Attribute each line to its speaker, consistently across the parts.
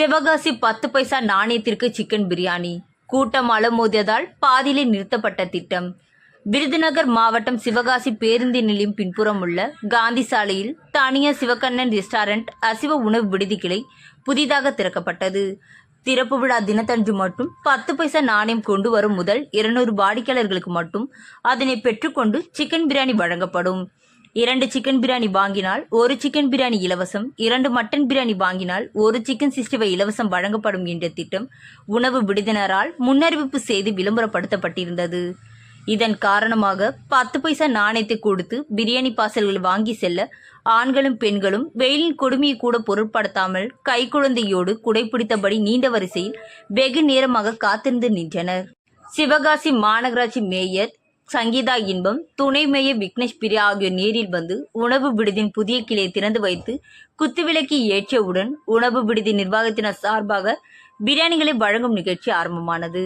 Speaker 1: சிவகாசி பத்து பைசா நாணயத்திற்கு சிக்கன் பிரியாணி. கூட்டம் அலமோதியதால் பாதியிலே நிறுத்தப்பட்ட திட்டம். விருதுநகர் மாவட்டம் சிவகாசி பேருந்து நிலையம் பின்புறம் உள்ள காந்தி சாலையில் தனியார் சிவகண்ணன் ரெஸ்டாரண்ட் அசிவ உணவு விடுதி கிளை புதிதாக திறக்கப்பட்டது. திறப்பு விழா தினத்தன்று மட்டும் பத்து பைசா நாணயம் கொண்டு வரும் முதல் இருநூறு வாடிக்கையாளர்களுக்கு மட்டும் அதனை பெற்றுக்கொண்டு சிக்கன் பிரியாணி வழங்கப்படும். இரண்டு சிக்கன் பிரியாணி வாங்கினால் ஒரு சிக்கன் பிரியாணி இலவசம் இரண்டு மட்டன் பிரியாணி வாங்கினால் ஒரு சிக்கன் சிஸ்டிவை இலவசம் வழங்கப்படும் என்ற திட்டம் உணவு விடுதினரால் முன்னறிவிப்பு செய்து விளம்பரப்படுத்தப்பட்டிருந்தது. இதன் காரணமாக பத்து பைசா நாணயத்தை கொடுத்து பிரியாணி பார்சல்கள் வாங்கி செல்ல ஆண்களும் பெண்களும் வெயிலின் கொடுமையை கூட பொருட்படுத்தாமல் கைக்குழந்தையோடு குடைப்பிடித்தபடி நீண்ட வரிசையில் வெகு நேரமாக காத்திருந்து நின்றனர். சிவகாசி மாநகராட்சி மேயர் சங்கீதா இன்பம் துணைமய விக்னேஷ் பிரியா ஆகியோர் நேரில் வந்து உணவு விடுதியின் புதிய கிளையை திறந்து வைத்து குத்துவிளக்கி ஏற்றியவுடன் உணவு விடுதி நிர்வாகத்தினர் சார்பாக பிரியாணிகளை வழங்கும் நிகழ்ச்சி ஆரம்பமானது.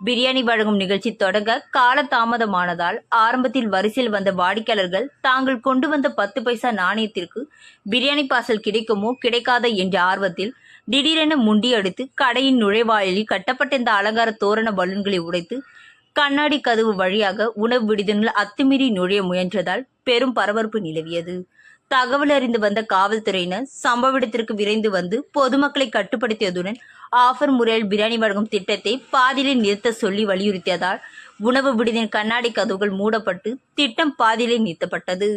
Speaker 1: பிரியாணி வழங்கும் நிகழ்ச்சி தொடங்க கால தாமதமானதால் ஆரம்பத்தில் வரிசையில் வந்த வாடிக்கையாளர்கள் தாங்கள் கொண்டு வந்த பத்து பைசா நாணயத்திற்கு பிரியாணி பார்சல் கிடைக்குமோ கிடைக்காத என்ற ஆர்வத்தில் திடீரென முண்டியடித்து கடையின் நுழைவாயிலில் கட்டப்பட்ட இந்த அலங்கார தோரண பலூன்களை உடைத்து கண்ணாடி கதவு வழியாக உணவு விடுதிகளில் அத்துமீறி நுழைய முயன்றதால் பெரும் பரபரப்பு நிலவியது. தகவல் அறிந்து வந்த காவல்துறையினர் சம்பவ இடத்திற்கு விரைந்து வந்து பொதுமக்களை கட்டுப்படுத்தியதுடன் ஆஃபர் முறையில் பிரியாணி வழங்கும் திட்டத்தை பாதியிலே நிறுத்த சொல்லி வலியுறுத்தியதால் உணவு விடுதியின் கண்ணாடி கதவுகள் மூடப்பட்டு திட்டம் பாதியிலே நிறுத்தப்பட்டது.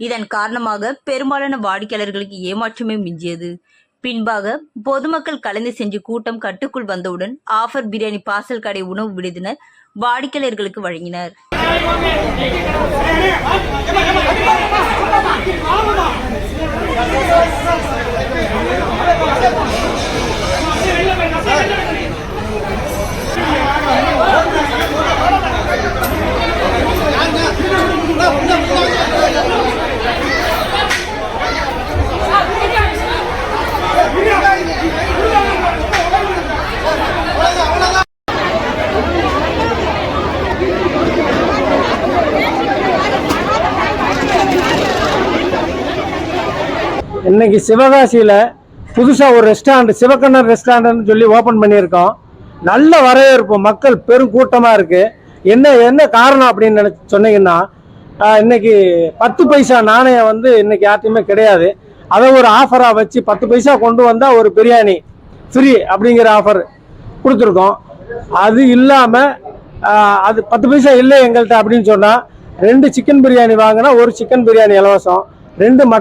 Speaker 1: இதன் காரணமாக பெரும்பாலான வாடிக்கையாளர்களுக்கு ஏமாற்றமே மிஞ்சியது. பின்பாக பொதுமக்கள் கலந்து சென்று கூட்டம் கட்டுக்குள் வந்தவுடன் ஆஃபர் பிரியாணி பார்சல் கடை உணவு விடுதினர் வாடிக்கையாளர்களுக்கு வழங்கினர்.
Speaker 2: இன்னைக்கு சிவகாசியில் புதுசாக ஒரு ரெஸ்டாரண்ட் சிவகண்ணன் ரெஸ்டாரண்ட்னு சொல்லி ஓப்பன் பண்ணியிருக்கோம். நல்ல வரவேற்பு மக்கள் பெரும் கூட்டமாக இருக்குது என்ன என்ன காரணம் அப்படின்னு நினச்சி சொன்னீங்கன்னா இன்னைக்கு பத்து பைசா நாணயம் வந்து இன்னைக்கு யார்ட்டையுமே கிடையாது. அதை ஒரு ஆஃபராக வச்சு பத்து பைசா கொண்டு வந்தால் ஒரு பிரியாணி ஃப்ரீ அப்படிங்கிற ஆஃபர் கொடுத்துருக்கோம். அது இல்லாமல் அது பத்து பைசா இல்லை எங்கள்கிட்ட அப்படின்னு சொன்னால் ரெண்டு சிக்கன் பிரியாணி வாங்கினா ஒரு சிக்கன் பிரியாணி இலவசம் ரெண்டு மட்டன்